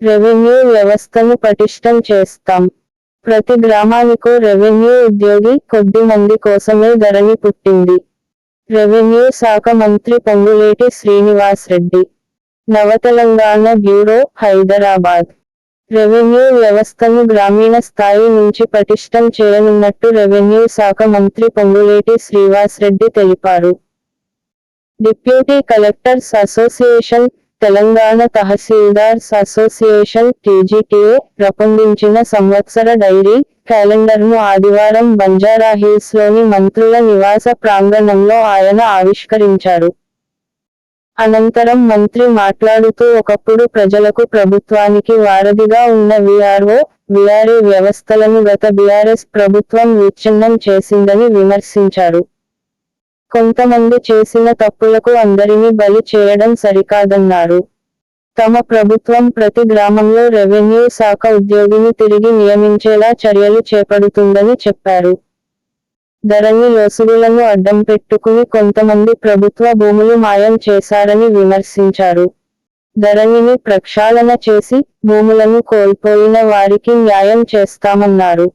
Revenue వ్యవస్థను పటిష్టం చేస్తాం. ప్రతి గ్రామానికో రెవెన్యూ ఉద్యోగి కొద్ది మంది కోసమే ధరణి పుట్టింది. రెవెన్యూ శాఖ మంత్రి పొంగులేటి శ్రీనివాస్ రెడ్డి నవతెలంగాణ బ్యూరో హైదరాబాద్. రెవెన్యూ వ్యవస్థను గ్రామీణ స్థాయి నుంచి పటిష్టం చేయనున్నట్టు రెవెన్యూ శాఖ మంత్రి పొంగులేటి శ్రీనివాస్ రెడ్డి తెలిపారు. Deputy collectors association Telangana tahsildars association T G T A రూపొందించిన సంవత్సర డైరీ క్యాలెండర్ను ఆదివారం బంజారా హిల్స్లోని మంత్రుల నివాస ప్రాంగణంలో ఆయన ఆవిష్కరించారు. అనంతరం మంత్రి మాట్లాడుతూ ఒకప్పుడు ప్రజలకు ప్రభుత్వానికి వారధిగా ఉన్న విఆర్ఓ విఆర్ఏ వ్యవస్థలను గత బీఆర్ఎస్ ప్రభుత్వం విచ్ఛిన్నం చేసిందని విమర్శించారు. కొంతమంది చేసిన తప్పులకు అందరినీ బలి చేయడం సరికాదన్నారు. తమ ప్రభుత్వం ప్రతి గ్రామంలో రెవెన్యూ శాఖ ఉద్యోగిని తిరిగి నియమించేలా చర్యలు చేపడుతుందని చెప్పారు. ధరణి లోసుగులను అడ్డం పెట్టుకుని కొంతమంది ప్రభుత్వ భూములు మాయం చేశారని విమర్శించారు. ధరణిని ప్రక్షాళన చేసి భూములను కోల్పోయిన వారికి న్యాయం చేస్తామన్నారు.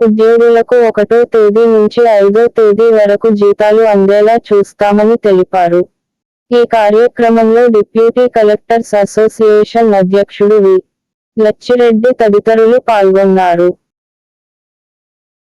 ఉద్యోగులకు ఒకటో తేదీ నుంచి ఐదో తేదీ వరకు జీతాలు అందేలా చూస్తామని తెలిపారు. ఈ కార్యక్రమంలో డిప్యూటీ కలెక్టర్స్ అసోసియేషన్ అధ్యక్షుడు వి. లచ్చిరెడ్డి తదితరులు పాల్గొన్నారు.